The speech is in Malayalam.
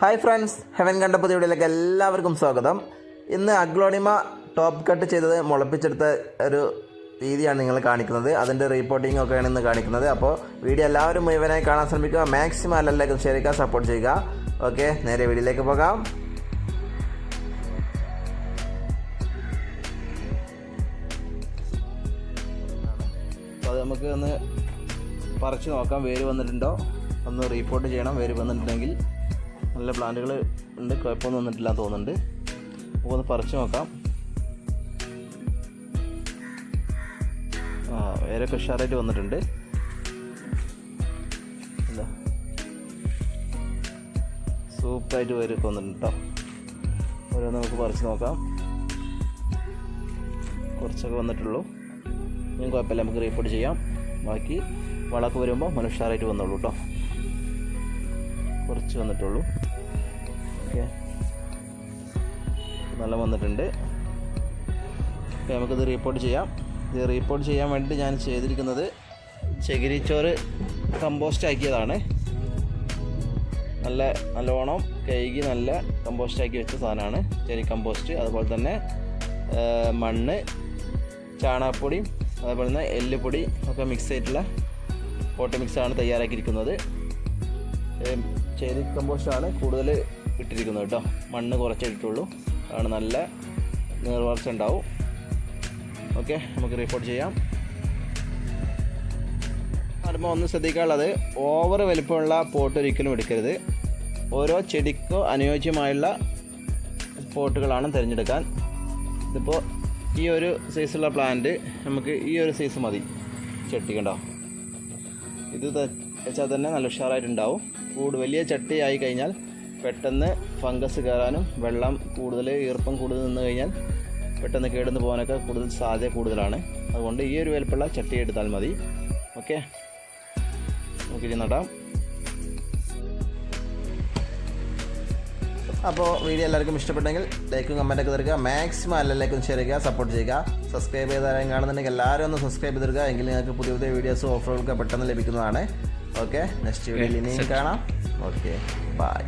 ഹായ് ഫ്രണ്ട്സ് ഹെവൻ കണ്ട പുതിയ വീഡിയോയിലേക്ക് എല്ലാവർക്കും സ്വാഗതം. ഇന്ന് അഗ്ലോണിമ ടോപ്പ് കട്ട് ചെയ്തത് മുളപ്പിച്ചെടുത്ത ഒരു രീതിയാണ് നിങ്ങൾ കാണിക്കുന്നത്. അതിന്റെ റീപ്പോർട്ടിംഗ് ഒക്കെയാണ് ഇന്ന് കാണിക്കുന്നത്. അപ്പോൾ വീഡിയോ എല്ലാവരും മുഴുവനായി കാണാൻ ശ്രമിക്കുക. മാക്സിമം എല്ലാവർക്കും ഷെയർ ചെയ്യുക സപ്പോർട്ട് ചെയ്യുക. ഓക്കെ നേരെ വീഡിയോയിലേക്ക് പോകാം. അത് നമുക്ക് ഒന്ന് പറിച്ച് നോക്കാം. വേര് വന്നിട്ടുണ്ടോ? ഒന്ന് റിപ്പോർട്ട് ചെയ്യണം. വേര് വന്നിട്ടുണ്ടെങ്കിൽ നല്ല പ്ലാന്റുകൾ ഉണ്ട്. കുഴപ്പമൊന്നും വന്നിട്ടില്ല തോന്നുന്നുണ്ട്. അപ്പോൾ ഒന്ന് പറിച്ചു നോക്കാം. ആ വേറെ ഉഷാറായിട്ട് വന്നിട്ടുണ്ട്. സൂപ്പറായിട്ട് വേരൊക്കെ വന്നിട്ടുണ്ട് കേട്ടോ ഓരോന്ന് നമുക്ക് പറിച്ച് നോക്കാം. കുറച്ചൊക്കെ വന്നിട്ടുള്ളൂ. ഇനി കുഴപ്പമില്ല നമുക്ക് റീപ്പോർട്ട് ചെയ്യാം. ബാക്കി വളക്ക് വരുമ്പോൾ മനുഷ്യറായിട്ട് വന്നോളൂ കേട്ടോ കുറച്ച് വന്നിട്ടുള്ളൂ. ഓക്കെ. നല്ല വന്നിട്ടുണ്ട്. ഓക്കെ നമുക്കിത് റീപ്പോർട്ട് ചെയ്യാം. ഇത് റീപ്പോർട്ട് ചെയ്യാൻ വേണ്ടി ഞാൻ ചെയ്തിരിക്കുന്നത് ചകിരിച്ചോറ് കമ്പോസ്റ്റ് ആക്കിയതാണ്. നല്ല നല്ലോണം കഴുകി നല്ല കമ്പോസ്റ്റ് ആക്കി വെച്ച സാധനമാണ്. ചെരി കമ്പോസ്റ്റ് അതുപോലെ തന്നെ മണ്ണ് ചാണകപ്പൊടിയും അതുപോലെ തന്നെ എല്ലുപൊടി ഒക്കെ മിക്സ് ആയിട്ടുള്ള പോട്ട് മിക്സാണ് തയ്യാറാക്കിയിരിക്കുന്നത്. ചേരി കമ്പോസ്റ്റാണ് കൂടുതൽ ഇട്ടിരിക്കുന്നത് കേട്ടോ. മണ്ണ് കുറച്ചിട്ടുള്ളൂ അതാണ് നല്ല നീർവാർച്ച ഉണ്ടാവും. ഓക്കെ നമുക്ക് റിപ്പോർട്ട് ചെയ്യാം. പറയുമ്പോൾ ഒന്ന് ശ്രദ്ധിക്കാനുള്ളത് ഓവർ വലിപ്പമുള്ള പോട്ട് ഒരിക്കലും എടുക്കരുത്. ഓരോ ചെടിക്കോ അനുയോജ്യമായുള്ള പോട്ടുകളാണ് തിരഞ്ഞെടുക്കാൻ. ഇതിപ്പോൾ ഈ ഒരു സൈസുള്ള പ്ലാന്റ് നമുക്ക് ഈ ഒരു സൈസ് മതി. ചട്ടി കണ്ടോ? ഇത് വെച്ചാൽ തന്നെ നല്ല ഉഷാറായിട്ടുണ്ടാവും. കൂട് വലിയ ചട്ടി ആയി കഴിഞ്ഞാൽ പെട്ടെന്ന് ഫംഗസ് കയറാനും വെള്ളം കൂടുതൽ ഈർപ്പം കൂടുതൽ നിന്ന് കഴിഞ്ഞാൽ പെട്ടെന്ന് കേടുന്ന് പോകാനൊക്കെ കൂടുതൽ സാധ്യത കൂടുതലാണ്. അതുകൊണ്ട് ഈ ഒരു വലുപ്പുള്ള ചട്ടി എടുത്താൽ മതി. ഓക്കെ? നമുക്കിനി നടാം. അപ്പോൾ വീഡിയോ എല്ലാവർക്കും ഇഷ്ടപ്പെട്ടെങ്കിൽ ലൈക്കും കമന്റൊക്കെ തീർക്കുക മാക്സിമം എല്ലാവർക്കും ഷെയർ ചെയ്യുക സപ്പോർട്ട് ചെയ്യുക. സബ്സ്ക്രൈബ് ചെയ്താലും കാണുന്നുണ്ടെങ്കിൽ എല്ലാവരും ഒന്ന് സബ്സ്ക്രൈബ് ചെയ്ത് തീർക്കുക എങ്കിൽ നിങ്ങൾക്ക് പുതിയ പുതിയ വീഡിയോസും ഓഫറുകളൊക്കെ പെട്ടെന്ന് ലഭിക്കുന്നതാണ്. ഓക്കെ? നെക്സ്റ്റ് വീഡിയോയിൽ ഇനിയും കാണാം. ഓക്കെ. ബൈ